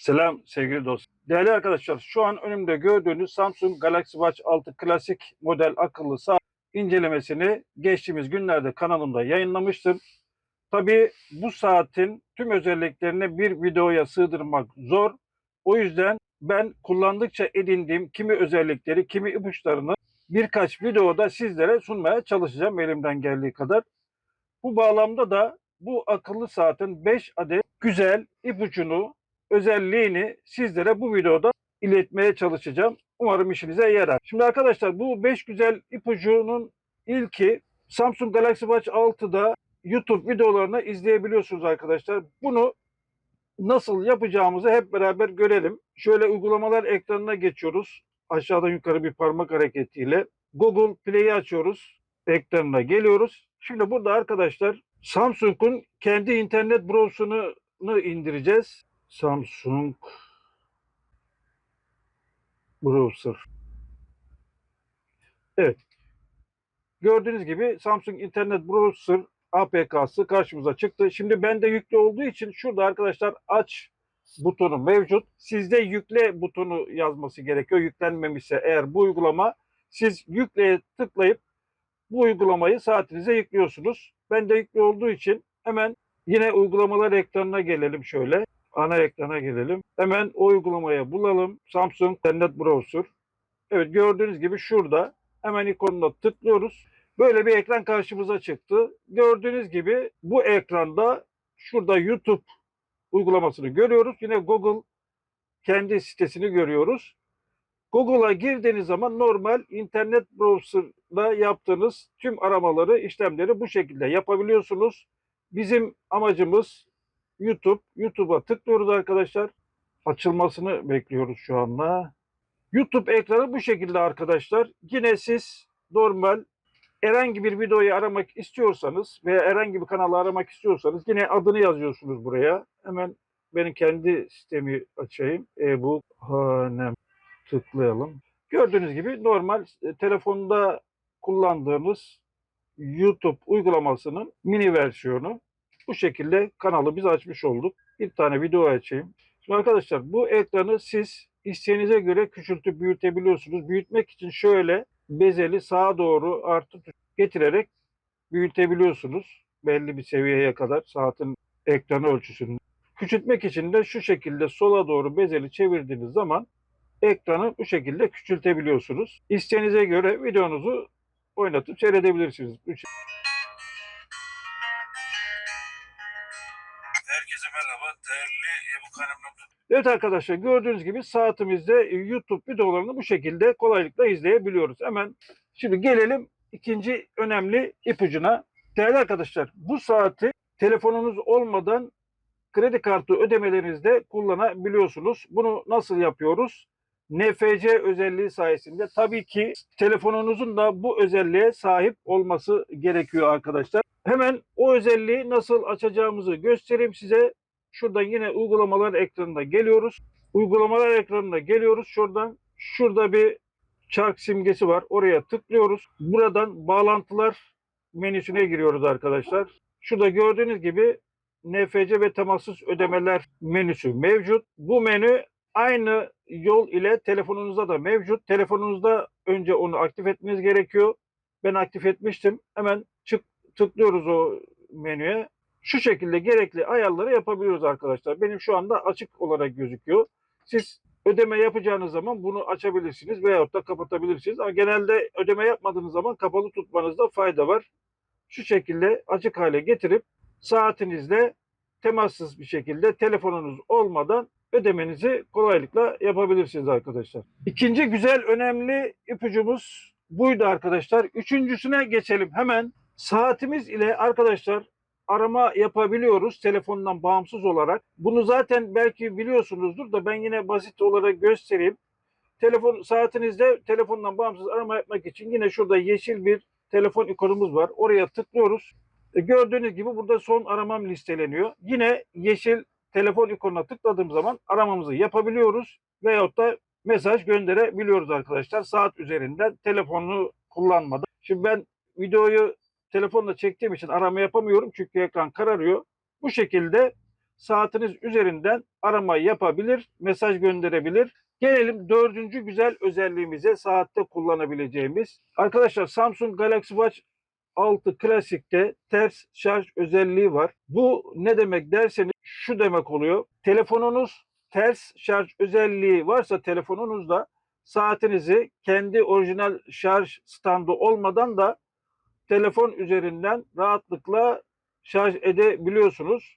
Selam sevgili dostlar. Değerli arkadaşlar şu an önümde gördüğünüz Samsung Galaxy Watch 6 klasik model akıllı saat incelemesini geçtiğimiz günlerde kanalımda yayınlamıştım. Tabii bu saatin tüm özelliklerini bir videoya sığdırmak zor. O yüzden ben kullandıkça edindiğim kimi özellikleri, kimi ipuçlarını birkaç videoda sizlere sunmaya çalışacağım elimden geldiği kadar. Bu bağlamda da bu akıllı saatin 5 adet güzel ipucunu, özelliğini sizlere bu videoda iletmeye çalışacağım. Umarım işinize yarar. Şimdi arkadaşlar bu 5 güzel ipucunun ilki Samsung Galaxy Watch 6'da YouTube videolarını izleyebiliyorsunuz arkadaşlar. Bunu nasıl yapacağımızı hep beraber görelim. Şöyle uygulamalar ekranına geçiyoruz. Aşağıdan yukarı bir parmak hareketiyle. Google Play'i açıyoruz. Ekranına geliyoruz. Şimdi burada arkadaşlar Samsung'un kendi internet browser'ını indireceğiz. Samsung browser. Evet. Gördüğünüz gibi Samsung internet browser APK'sı karşımıza çıktı. Şimdi bende yüklü olduğu için şurada arkadaşlar aç butonu mevcut. Sizde yükle butonu yazması gerekiyor. Yüklenmemişse eğer bu uygulama siz yükleye tıklayıp bu uygulamayı saatinize yüklüyorsunuz. Bende yüklü olduğu için hemen yine uygulamalar ekranına gelelim şöyle. Ana ekrana gelelim. Hemen o uygulamaya bulalım. Samsung İnternet Browser. Evet gördüğünüz gibi şurada hemen ikonuna tıklıyoruz. Böyle bir ekran karşımıza çıktı. Gördüğünüz gibi bu ekranda şurada YouTube uygulamasını görüyoruz. Yine Google kendi sitesini görüyoruz. Google'a girdiğiniz zaman normal internet browser'da yaptığınız tüm aramaları, işlemleri bu şekilde yapabiliyorsunuz. Bizim amacımız YouTube. YouTube'a tıklıyoruz arkadaşlar. Açılmasını bekliyoruz şu anda. YouTube ekranı bu şekilde arkadaşlar. Yine siz normal herhangi bir videoyu aramak istiyorsanız veya herhangi bir kanalı aramak istiyorsanız yine adını yazıyorsunuz buraya. Hemen benim kendi sistemi açayım. E-book hanem tıklayalım. Gördüğünüz gibi normal e, telefonda kullandığımız YouTube uygulamasının mini versiyonu. Bu şekilde kanalı biz açmış olduk. Bir tane video açayım. Şimdi arkadaşlar bu ekranı siz isteğinize göre küçültüp büyütebiliyorsunuz. Büyütmek için şöyle bezeli sağa doğru artı getirerek büyütebiliyorsunuz. Belli bir seviyeye kadar saatin ekranı ölçüsünü. Küçültmek için de şu şekilde sola doğru bezeli çevirdiğiniz zaman ekranı bu şekilde küçültebiliyorsunuz. İsteğinize göre videonuzu oynatıp seyredebilirsiniz. Evet arkadaşlar gördüğünüz gibi saatimizde YouTube videolarını bu şekilde kolaylıkla izleyebiliyoruz. Hemen şimdi gelelim ikinci önemli ipucuna. Değerli arkadaşlar bu saati telefonunuz olmadan kredi kartı ödemelerinizde kullanabiliyorsunuz. Bunu nasıl yapıyoruz? NFC özelliği sayesinde tabii ki telefonunuzun da bu özelliğe sahip olması gerekiyor arkadaşlar. Hemen o özelliği nasıl açacağımızı göstereyim size. Şuradan yine uygulamalar ekranına geliyoruz. Uygulamalar ekranına geliyoruz. Şuradan şurada bir çark simgesi var. Oraya tıklıyoruz. Buradan bağlantılar menüsüne giriyoruz arkadaşlar. Şurada gördüğünüz gibi NFC ve temassız ödemeler menüsü mevcut. Bu menü aynı yol ile telefonunuzda da mevcut. Telefonunuzda önce onu aktif etmeniz gerekiyor. Ben aktif etmiştim. Hemen çık tıklıyoruz o menüye. Şu şekilde gerekli ayarları yapabiliyoruz arkadaşlar. Benim şu anda açık olarak gözüküyor. Siz ödeme yapacağınız zaman bunu açabilirsiniz veyahut da kapatabilirsiniz. Ama genelde ödeme yapmadığınız zaman kapalı tutmanızda fayda var. Şu şekilde açık hale getirip saatinizle temassız bir şekilde telefonunuz olmadan ödemenizi kolaylıkla yapabilirsiniz arkadaşlar. İkinci güzel önemli ipucumuz buydu arkadaşlar. Üçüncüsüne geçelim hemen. Saatimiz ile arkadaşlar arama yapabiliyoruz telefondan bağımsız olarak. Bunu zaten belki biliyorsunuzdur da ben yine basit olarak göstereyim. Telefon saatinizde telefondan bağımsız arama yapmak için yine şurada yeşil bir telefon ikonumuz var. Oraya tıklıyoruz. E, Gördüğünüz gibi burada son aramam listeleniyor. Yine yeşil telefon ikonuna tıkladığım zaman aramamızı yapabiliyoruz veyahut da mesaj gönderebiliyoruz arkadaşlar. Saat üzerinden telefonu kullanmadan. Şimdi ben videoyu telefonla çektiğim için arama yapamıyorum çünkü ekran kararıyor. Bu şekilde saatiniz üzerinden arama yapabilir, mesaj gönderebilir. Gelelim dördüncü güzel özelliğimize saatte kullanabileceğimiz. Arkadaşlar Samsung Galaxy Watch 6 Classic'te ters şarj özelliği var. Bu ne demek derseniz şu demek oluyor. Telefonunuz ters şarj özelliği varsa telefonunuzda saatinizi kendi orijinal şarj standı olmadan da telefon üzerinden rahatlıkla şarj edebiliyorsunuz.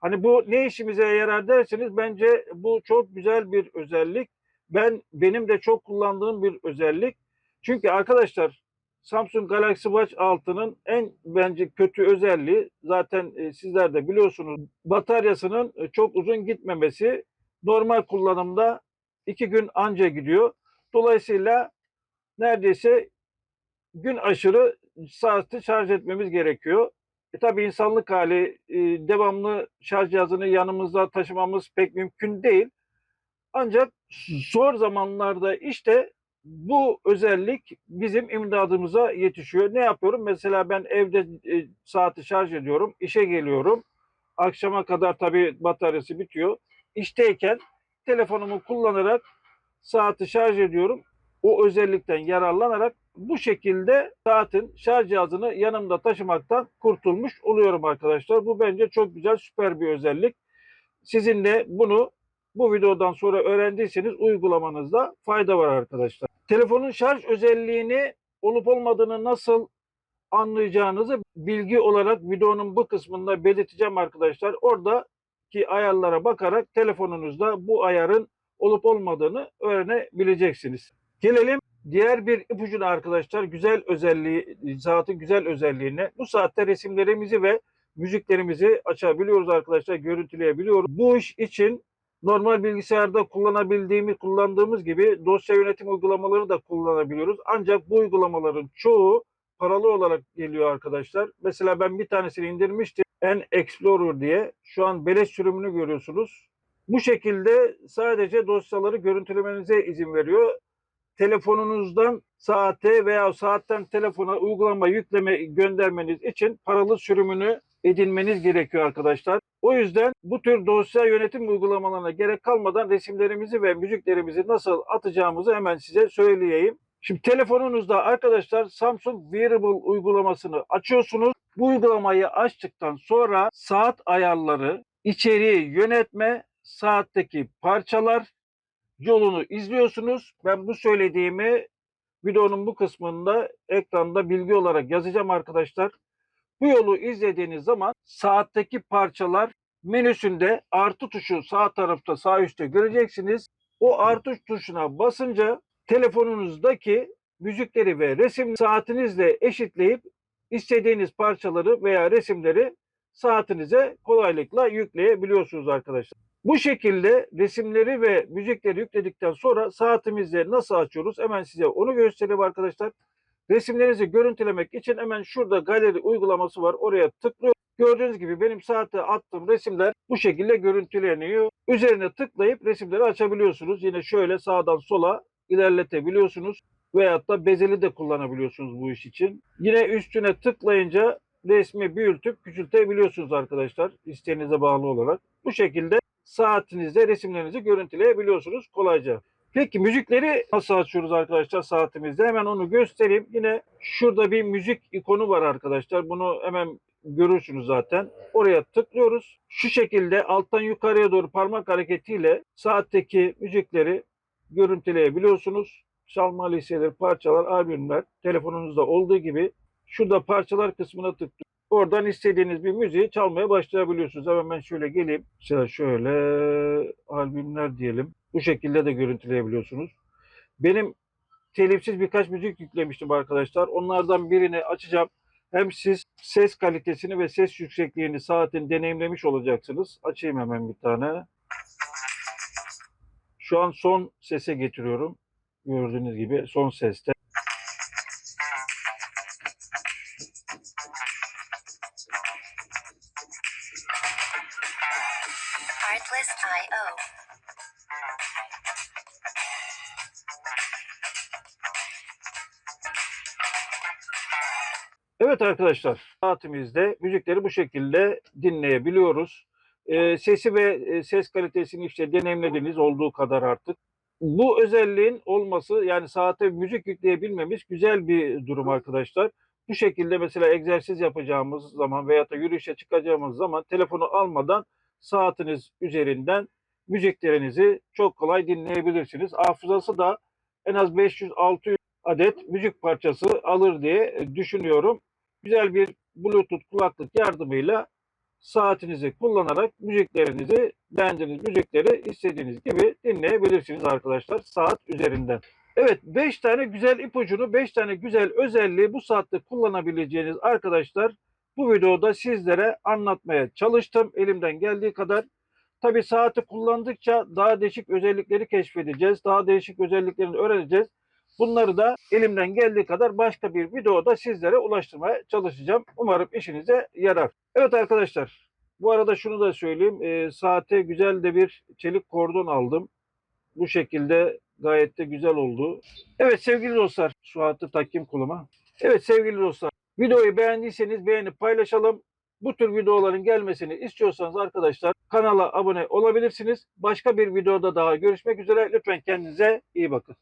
Hani bu ne işimize yarar derseniz bence bu çok güzel bir özellik. Ben benim de çok kullandığım bir özellik. Çünkü arkadaşlar Samsung Galaxy Watch 6'nın en bence kötü özelliği zaten e, sizler de biliyorsunuz bataryasının e, çok uzun gitmemesi. Normal kullanımda iki gün anca gidiyor. Dolayısıyla neredeyse gün aşırı saati şarj etmemiz gerekiyor. E tabi insanlık hali e, devamlı şarj cihazını yanımızda taşımamız pek mümkün değil. Ancak zor zamanlarda işte bu özellik bizim imdadımıza yetişiyor. Ne yapıyorum? Mesela ben evde e, saati şarj ediyorum, işe geliyorum. Akşama kadar tabii bataryası bitiyor. İşteyken telefonumu kullanarak saati şarj ediyorum. O özellikten yararlanarak bu şekilde saatin şarj cihazını yanımda taşımaktan kurtulmuş oluyorum arkadaşlar. Bu bence çok güzel, süper bir özellik. Sizin de bunu bu videodan sonra öğrendiyseniz uygulamanızda fayda var arkadaşlar. Telefonun şarj özelliğini olup olmadığını nasıl anlayacağınızı bilgi olarak videonun bu kısmında belirteceğim arkadaşlar. Oradaki ayarlara bakarak telefonunuzda bu ayarın olup olmadığını öğrenebileceksiniz. Gelelim diğer bir ipucuna arkadaşlar. Güzel özelliği, saatin güzel özelliğine. Bu saatte resimlerimizi ve müziklerimizi açabiliyoruz arkadaşlar, görüntüleyebiliyoruz. Bu iş için normal bilgisayarda kullanabildiğimiz, kullandığımız gibi dosya yönetim uygulamaları da kullanabiliyoruz. Ancak bu uygulamaların çoğu paralı olarak geliyor arkadaşlar. Mesela ben bir tanesini indirmiştim. N Explorer diye. Şu an beleş sürümünü görüyorsunuz. Bu şekilde sadece dosyaları görüntülemenize izin veriyor. Telefonunuzdan saate veya saatten telefona uygulama yükleme göndermeniz için paralı sürümünü edinmeniz gerekiyor arkadaşlar. O yüzden bu tür dosya yönetim uygulamalarına gerek kalmadan resimlerimizi ve müziklerimizi nasıl atacağımızı hemen size söyleyeyim. Şimdi telefonunuzda arkadaşlar Samsung Wearable uygulamasını açıyorsunuz. Bu uygulamayı açtıktan sonra saat ayarları, içeriği yönetme, saatteki parçalar yolunu izliyorsunuz. Ben bu söylediğimi videonun bu kısmında ekranda bilgi olarak yazacağım arkadaşlar. Bu yolu izlediğiniz zaman saatteki parçalar menüsünde artı tuşu sağ tarafta sağ üstte göreceksiniz. O artı tuşuna basınca telefonunuzdaki müzikleri ve resim saatinizle eşitleyip istediğiniz parçaları veya resimleri saatinize kolaylıkla yükleyebiliyorsunuz arkadaşlar. Bu şekilde resimleri ve müzikleri yükledikten sonra saatimizde nasıl açıyoruz? Hemen size onu göstereyim arkadaşlar. Resimlerinizi görüntülemek için hemen şurada galeri uygulaması var. Oraya tıklıyor. Gördüğünüz gibi benim saate attığım resimler bu şekilde görüntüleniyor. Üzerine tıklayıp resimleri açabiliyorsunuz. Yine şöyle sağdan sola ilerletebiliyorsunuz. Veyahut da bezeli de kullanabiliyorsunuz bu iş için. Yine üstüne tıklayınca resmi büyütüp küçültebiliyorsunuz arkadaşlar. isteğinize bağlı olarak. Bu şekilde saatinizde resimlerinizi görüntüleyebiliyorsunuz kolayca. Peki müzikleri nasıl açıyoruz arkadaşlar saatimizde? Hemen onu göstereyim. Yine şurada bir müzik ikonu var arkadaşlar. Bunu hemen görürsünüz zaten. Oraya tıklıyoruz. Şu şekilde alttan yukarıya doğru parmak hareketiyle saatteki müzikleri görüntüleyebiliyorsunuz. Çalma listeleri, parçalar, albümler telefonunuzda olduğu gibi şurada parçalar kısmına tıklıyoruz. Oradan istediğiniz bir müziği çalmaya başlayabiliyorsunuz. Hemen ben şöyle geleyim. Mesela şöyle albümler diyelim. Bu şekilde de görüntüleyebiliyorsunuz. Benim telifsiz birkaç müzik yüklemiştim arkadaşlar. Onlardan birini açacağım. Hem siz ses kalitesini ve ses yüksekliğini saatin deneyimlemiş olacaksınız. Açayım hemen bir tane. Şu an son sese getiriyorum. Gördüğünüz gibi son seste. Evet arkadaşlar, saatimizde müzikleri bu şekilde dinleyebiliyoruz. E, sesi ve e, ses kalitesini işte deneyimlediniz olduğu kadar artık. Bu özelliğin olması yani saate müzik yükleyebilmemiz güzel bir durum arkadaşlar. Bu şekilde mesela egzersiz yapacağımız zaman veya da yürüyüşe çıkacağımız zaman telefonu almadan saatiniz üzerinden müziklerinizi çok kolay dinleyebilirsiniz. Hafızası da en az 500-600 adet müzik parçası alır diye düşünüyorum. Güzel bir Bluetooth kulaklık yardımıyla saatinizi kullanarak müziklerinizi, beğendiğiniz müzikleri istediğiniz gibi dinleyebilirsiniz arkadaşlar saat üzerinden. Evet 5 tane güzel ipucunu, 5 tane güzel özelliği bu saatte kullanabileceğiniz arkadaşlar bu videoda sizlere anlatmaya çalıştım elimden geldiği kadar. Tabi saati kullandıkça daha değişik özellikleri keşfedeceğiz. Daha değişik özelliklerini öğreneceğiz. Bunları da elimden geldiği kadar başka bir videoda sizlere ulaştırmaya çalışacağım. Umarım işinize yarar. Evet arkadaşlar bu arada şunu da söyleyeyim. Ee, saate güzel de bir çelik kordon aldım. Bu şekilde gayet de güzel oldu. Evet sevgili dostlar şu hattı takayım kuluma. Evet sevgili dostlar videoyu beğendiyseniz beğenip paylaşalım. Bu tür videoların gelmesini istiyorsanız arkadaşlar kanala abone olabilirsiniz. Başka bir videoda daha görüşmek üzere. Lütfen kendinize iyi bakın.